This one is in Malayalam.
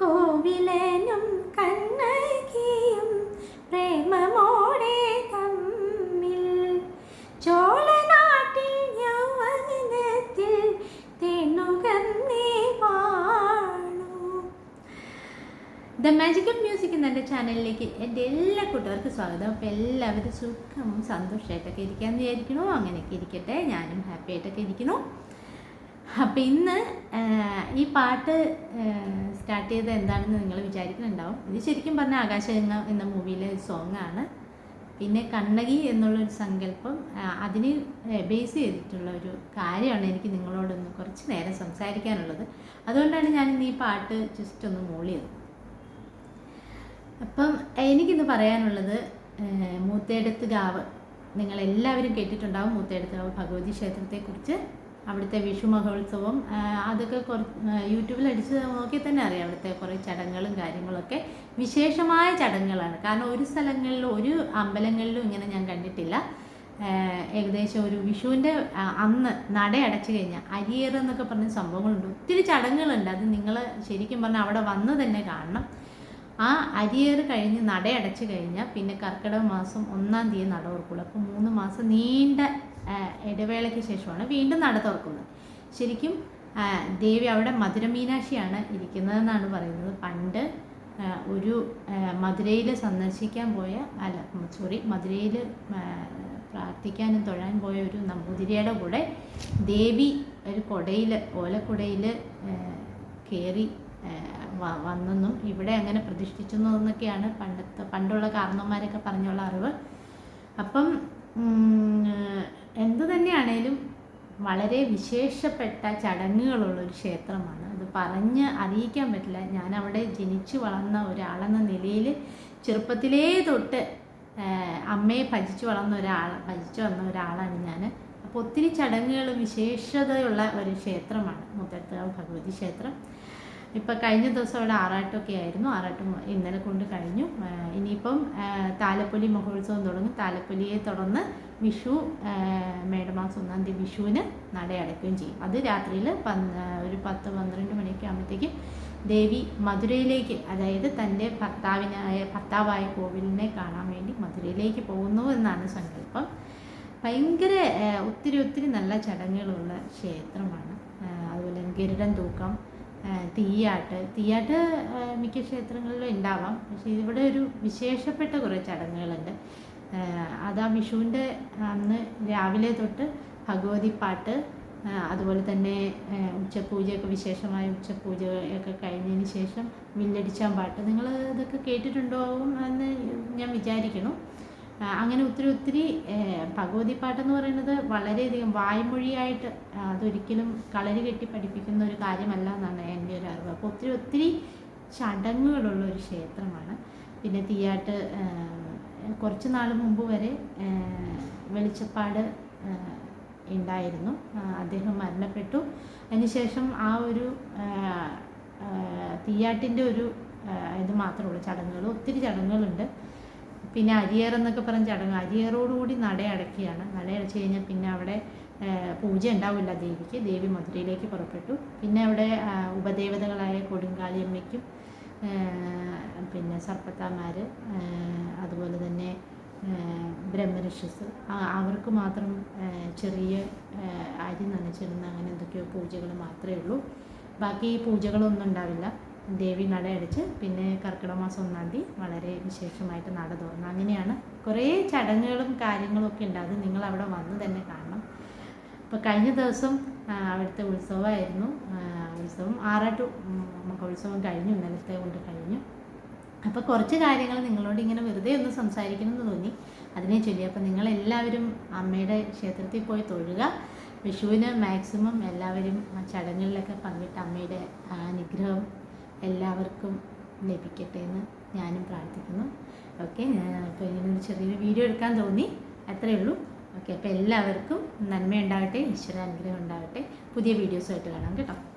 കോവിലനും കണ്ണകിയും പ്രേമമോടെ തമ്മിൽ. ചോളനാട്ടിൽ യൗവനത്തിൽ തെന്നുകന്നേ വാണു ദ മാജിക്കൽ മ്യൂസിക് എന്ന എന്റെ ചാനലിലേക്ക് എന്റെ എല്ലാ കൂട്ടുകാർക്കും സ്വാഗതം. അപ്പോൾ എല്ലാവരും സുഖം സന്തോഷമായിട്ടൊക്കെ ഇരിക്കാമെന്ന് വിചാരിക്കണോ അങ്ങനെയൊക്കെ ഇരിക്കട്ടെ. ഞാനും ഹാപ്പി ആയിട്ടൊക്കെ ഇരിക്കണു അപ്പം ഇന്ന് ഈ പാട്ട് സ്റ്റാർട്ട് ചെയ്തത് എന്താണെന്ന് നിങ്ങൾ വിചാരിക്കുന്നുണ്ടാവും. ഇത് ശരിക്കും പറഞ്ഞാൽ ആകാശഗംഗ എന്ന മൂവിയിലെ സോങ് ആണ്. പിന്നെ കണ്ണകി എന്നുള്ളൊരു സങ്കല്പം അതിന് ബേസ് ചെയ്തിട്ടുള്ള ഒരു കാര്യമാണ് എനിക്ക് നിങ്ങളോടൊന്ന് കുറച്ച് നേരം സംസാരിക്കാനുള്ളത്. അതുകൊണ്ടാണ് ഞാൻ ഈ പാട്ട് ജസ്റ്റ് ഒന്ന് മൂളിയത് അപ്പം എനിക്കിന്ന് പറയാനുള്ളത് മൂത്തേടത്ത് ഗാവ്. നിങ്ങളെല്ലാവരും കേട്ടിട്ടുണ്ടാവും മൂത്തേടത്ത് ഗാവ് ഭഗവതി ക്ഷേത്രത്തെക്കുറിച്ച്. അവിടുത്തെ വിഷു മഹോത്സവം അതൊക്കെ കുറച്ച് യൂട്യൂബിൽ അടിച്ച് നോക്കി തന്നെ അറിയാം അവിടുത്തെ കുറേ ചടങ്ങുകളും കാര്യങ്ങളൊക്കെ. വിശേഷമായ ചടങ്ങുകളാണ്. കാരണം ഒരു സ്ഥലങ്ങളിലും ഒരു അമ്പലങ്ങളിലും ഇങ്ങനെ ഞാൻ കണ്ടിട്ടില്ല. ഏകദേശം ഒരു വിഷുവിന്റെ അന്ന് നട അടച്ചു കഴിഞ്ഞാൽ അരിയേറ് എന്നൊക്കെ പറഞ്ഞ സംഭവങ്ങളുണ്ട്. ഒത്തിരി ചടങ്ങുകളുണ്ട്. അത് നിങ്ങൾ ശരിക്കും പറഞ്ഞാൽ അവിടെ വന്ന് തന്നെ കാണണം. ആ അരിയേറ് കഴിഞ്ഞ് നട അടച്ചു കഴിഞ്ഞാൽ പിന്നെ കർക്കിടക മാസം ഒന്നാം തീയതി നട ഓർക്കുള്ളൂ. അപ്പോൾ മൂന്ന് മാസം നീണ്ട ഇടവേളയ്ക്ക് ശേഷമാണ് വീണ്ടും നട തുറക്കുന്നത്. ശരിക്കും ദേവി അവിടെ മധുര മീനാക്ഷിയാണ് ഇരിക്കുന്നതെന്നാണ് പറയുന്നത്. പണ്ട് ഒരു മധുരയിൽ സന്ദർശിക്കാൻ പോയ അല്ല സോറി മധുരയിൽ പ്രാർത്ഥിക്കാനും തൊഴാൻ പോയ ഒരു നമ്പൂതിരിയുടെ കൂടെ ദേവി ഒരു കുടയിൽ ഓലക്കുടയിൽ കയറി വന്നെന്നും ഇവിടെ അങ്ങനെ പ്രതിഷ്ഠിച്ചെന്നു എന്നൊക്കെയാണ് പണ്ടത്തെ പണ്ടുള്ള കാരണവന്മാരൊക്കെ പറഞ്ഞുള്ള അറിവ്. അപ്പം എന്തു തന്നെയാണേലും വളരെ വിശേഷപ്പെട്ട ചടങ്ങുകളുള്ളൊരു ക്ഷേത്രമാണ്. അത് പറഞ്ഞ് അറിയിക്കാൻ പറ്റില്ല. ഞാൻ അവിടെ ജനിച്ചു വളർന്ന ഒരാളെന്ന നിലയിൽ ചെറുപ്പത്തിലേ തൊട്ട് അമ്മയെ ഭജിച്ചു വളർന്ന ഒരാൾ ഭജിച്ചു വന്ന ഒരാളാണ് ഞാൻ അപ്പോൾ ഒത്തിരി ചടങ്ങുകൾ വിശേഷതയുള്ള ഒരു ക്ഷേത്രമാണ് മുത്തട്ടുകാവ് ഭഗവതി ക്ഷേത്രം. ഇപ്പം കഴിഞ്ഞ ദിവസം അവിടെ ആറാട്ടമൊക്കെ ആയിരുന്നു. ആറാട്ടം ഇന്നലെ കൊണ്ട് കഴിഞ്ഞു. ഇനിയിപ്പം താലപ്പൊലി മഹോത്സവം തുടങ്ങും. താലപ്പൊലിയെ തുടർന്ന് വിഷു മേടമാസം ഒന്നാം തീയതി വിഷുവിന് നടയടക്കുകയും ചെയ്യും. അത് രാത്രിയിൽ ഒരു പത്ത് പന്ത്രണ്ട് മണിയൊക്കെ ആകുമ്പോഴത്തേക്കും ദേവി മധുരയിലേക്ക് അതായത് തന്റെ ഭർത്താവിനായ ഭർത്താവായ കോവിലിനെ കാണാൻ വേണ്ടി മധുരയിലേക്ക് പോകുന്നു എന്നാണ് സങ്കല്പം. ഭയങ്കര ഒത്തിരി ഒത്തിരി നല്ല ചടങ്ങുകളുള്ള ക്ഷേത്രമാണ്. അതുപോലെ ഗരുഡൻ തൂക്കം തീയാട്ട്. തീയാട്ട് മിക്ക ക്ഷേത്രങ്ങളിലും ഉണ്ടാവാം. പക്ഷെ ഇവിടെ ഒരു വിശേഷപ്പെട്ട കുറേ ചടങ്ങുകളുണ്ട്. അതാ വിഷുവിന്റെ അന്ന് രാവിലെ തൊട്ട് ഭഗവതി പാട്ട് അതുപോലെ തന്നെ ഉച്ചപൂജയൊക്കെ വിശേഷമായ ഉച്ചപൂജയൊക്കെ കഴിഞ്ഞതിന് ശേഷം വില്ലടിച്ചാൻ പാട്ട്. നിങ്ങൾ ഇതൊക്കെ കേട്ടിട്ടുണ്ടാവും എന്ന് ഞാൻ വിചാരിക്കുന്നു. അങ്ങനെ ഒത്തിരി ഒത്തിരി ഭഗവതി പാട്ടെന്ന് പറയുന്നത് വളരെയധികം വായ്മൊഴിയായിട്ട് അതൊരിക്കലും കളരി കെട്ടി പഠിപ്പിക്കുന്ന ഒരു കാര്യമല്ല എന്നാണ് എന്റെ ഒരു അറിവ്. അപ്പോൾ ഒത്തിരി ഒത്തിരി ചടങ്ങുകളുള്ള ഒരു ക്ഷേത്രമാണ്. പിന്നെ തീയാട്ട് കുറച്ച് നാൾ മുമ്പ് വരെ വെളിച്ചപ്പാട് ഉണ്ടായിരുന്നു. അദ്ദേഹം മരണപ്പെട്ടു. അതിനുശേഷം ആ ഒരു തീയാട്ടിന്റെ ഒരു ഇത് മാത്രമേ ഉള്ളൂ. ചടങ്ങുകൾ ഒത്തിരി ചടങ്ങുകളുണ്ട്. പിന്നെ അരിയേറെന്നൊക്കെ പറഞ്ഞ ചടങ്ങ്. അരിയേറോടുകൂടി നട അടക്കുകയാണ് നട അടച്ചു കഴിഞ്ഞാൽ പിന്നെ അവിടെ പൂജ ഉണ്ടാവില്ല ദേവിക്ക്. ദേവി മധുരയിലേക്ക് പുറപ്പെട്ടു. പിന്നെ അവിടെ ഉപദേവതകളായ കൊടുങ്കാളിയമ്മയ്ക്കും പിന്നെ സർപ്പത്താമാർ അതുപോലെ തന്നെ ബ്രഹ്മരക്ഷസ് അവർക്ക് മാത്രം ചെറിയ അരി നനച്ചിരുന്ന അങ്ങനെ എന്തൊക്കെയോ പൂജകൾ മാത്രമേ ഉള്ളൂ. ബാക്കി പൂജകളൊന്നും ഉണ്ടാവില്ല. ദേവി നട അടിച്ച് പിന്നെ കർക്കിടക മാസം ഒന്നാം തീയതി വളരെ വിശേഷമായിട്ട് നട തുറന്നു അങ്ങനെയാണ് കുറേ ചടങ്ങുകളും കാര്യങ്ങളും ഒക്കെ ഉണ്ട്. അത് നിങ്ങൾ അവിടെ വന്ന് തന്നെ കാണണം. ഇപ്പോൾ കഴിഞ്ഞ ദിവസം അവിടുത്തെ ഉത്സവമായിരുന്നു. ഉത്സവം ആറാട്ട് മഹോത്സവം കഴിഞ്ഞു ഇന്നലത്തെ കൊണ്ട് കഴിഞ്ഞു. അപ്പോൾ കുറച്ച് കാര്യങ്ങൾ നിങ്ങളോട് ഇങ്ങനെ വെറുതെ ഒന്ന് സംസാരിക്കണമെന്ന് തോന്നി. അതിനെ ചൊല്ലി. അപ്പോൾ നിങ്ങളെല്ലാവരും അമ്മയുടെ ക്ഷേത്രത്തിൽ പോയി തൊഴുക. വിഷുവിന് മാക്സിമം എല്ലാവരും ആ ചടങ്ങുകളിലൊക്കെ പങ്കിട്ട് അമ്മയുടെ അനുഗ്രഹം എല്ലാവർക്കും ലഭിക്കട്ടെ എന്ന് ഞാനും പ്രാർത്ഥിക്കുന്നു. ഓക്കെ അപ്പോൾ ഇങ്ങനെ ഒരു ചെറിയൊരു വീഡിയോ എടുക്കാൻ തോന്നി. അത്രയേ ഉള്ളൂ. ഓക്കെ അപ്പോൾ എല്ലാവർക്കും നന്മയുണ്ടാകട്ടെ ഈശ്വര അനുഗ്രഹം ഉണ്ടാകട്ടെ. പുതിയ വീഡിയോസുമായിട്ട് കാണാം കേട്ടോ.